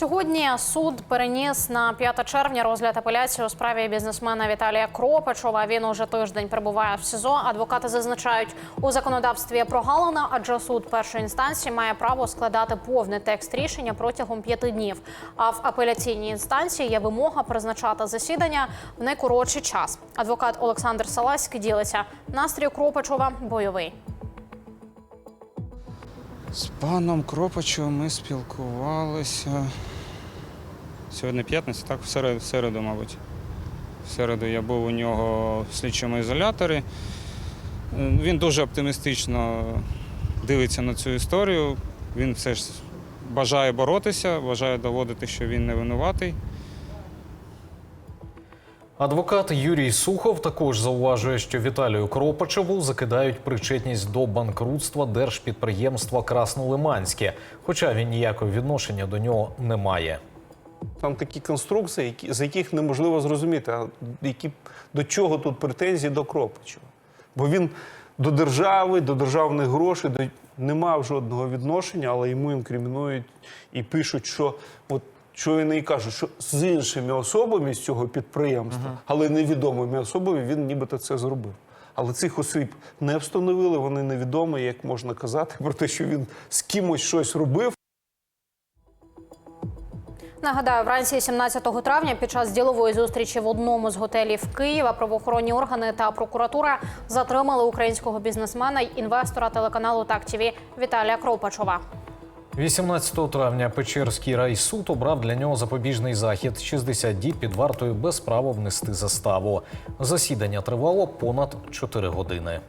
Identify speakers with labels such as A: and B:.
A: Сьогодні суд переніс на 5 червня розгляд апеляції у справі бізнесмена Віталія Кропачова. Він уже тиждень перебуває в СІЗО. Адвокати зазначають, у законодавстві прогалина, адже суд першої інстанції має право складати повний текст рішення протягом п'яти днів. А в апеляційній інстанції є вимога призначати засідання в найкоротший час. Адвокат Олександр Саласький ділиться. Настрій Кропачова бойовий.
B: З паном Кропачем ми спілкувалися. Сьогодні п'ятниця, так, в середу, в середу, мабуть. В середу я був у нього в слідчому ізоляторі. Е, Він дуже оптимістично дивиться на цю історію. Він все ж бажає боротися, бажає доводити, що він не винуватий.
C: Адвокат Юрій Сухов також зауважує, що Віталію Кропачеву закидають причетність до банкрутства держпідприємства Краснолиманське, хоча він ніякого відношення до нього не має.
D: Там такі конструкції, які, з яких неможливо зрозуміти, а які, до чого тут претензії до Кропачева. Бо він до держави, до державних грошей до... не мав жодного відношення, але йому інкримінують і пишуть, що от що він і каже, що з іншими особами з цього підприємства, але невідомими особами він нібито це зробив. Але цих осіб не встановили, вони невідомі, як можна казати, про те, що він з кимось щось робив.
A: Нагадаю, вранці 17 травня під час ділової зустрічі в одному з готелів Києва правоохоронні органи та прокуратура затримали українського бізнесмена й інвестора телеканалу Так ТІВІ Віталія Кропачова.
C: 18 травня Печерський райсуд обрав для нього запобіжний захід 60 діб під вартою без права внести заставу. Засідання тривало понад 4 години.